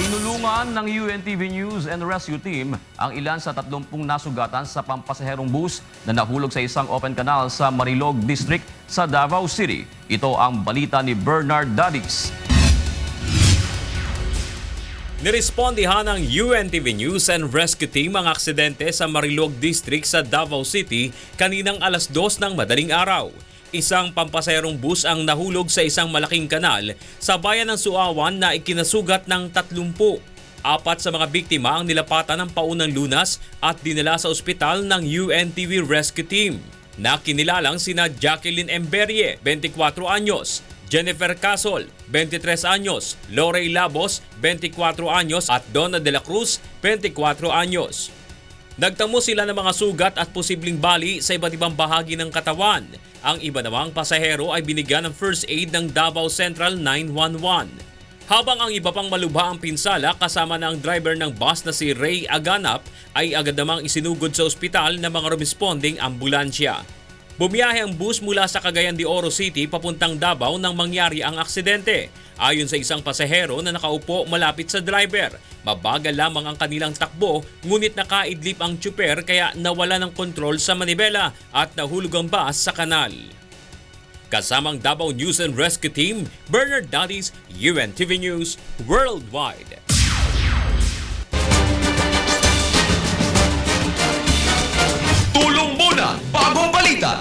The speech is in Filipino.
Tinulungan ng UNTV News and Rescue Team ang ilan sa 30 nasugatan sa pampasaherong bus na nahulog sa isang open canal sa Marilog District sa Davao City. Ito ang balita ni Bernard Dadis. Nirespondihan ng UNTV News and Rescue Team ang aksidente sa Marilog District sa Davao City kaninang alas 2 ng madaling araw. Isang pampasayrong bus ang nahulog sa isang malaking kanal sa bayan ng Suawan na ikinasugat ng 30. Apat sa mga biktima ang nilapatan ng paunang lunas at dinala sa ospital ng UNTV Rescue Team. Nakinilalang sina Jacqueline Emberie, 24 anyos, Jennifer Casol, 23 anyos, Lorey Labos, 24 anyos at Donna de la Cruz, 24 anyos. Nagtamo sila ng mga sugat at posibleng bali sa iba't ibang bahagi ng katawan. Ang iba namang pasahero ay binigyan ng first aid ng Davao Central 911. Habang ang iba pang malubha ang pinsala kasama na ang driver ng bus na si Ray Aganap ay agad namang isinugod sa ospital ng mga responding ambulansya. Bumiyahe ang bus mula sa Cagayan de Oro City papuntang Davao nang mangyari ang aksidente. Ayon sa isang pasahero na nakaupo malapit sa driver, mabagal lamang ang kanilang takbo ngunit nakaidlip ang tsuper kaya nawala ng kontrol sa manibela at nahulog ang bus sa kanal. Kasamang Davao News and Rescue Team, Bernard Dadis, UNTV News, Worldwide. Tulong muna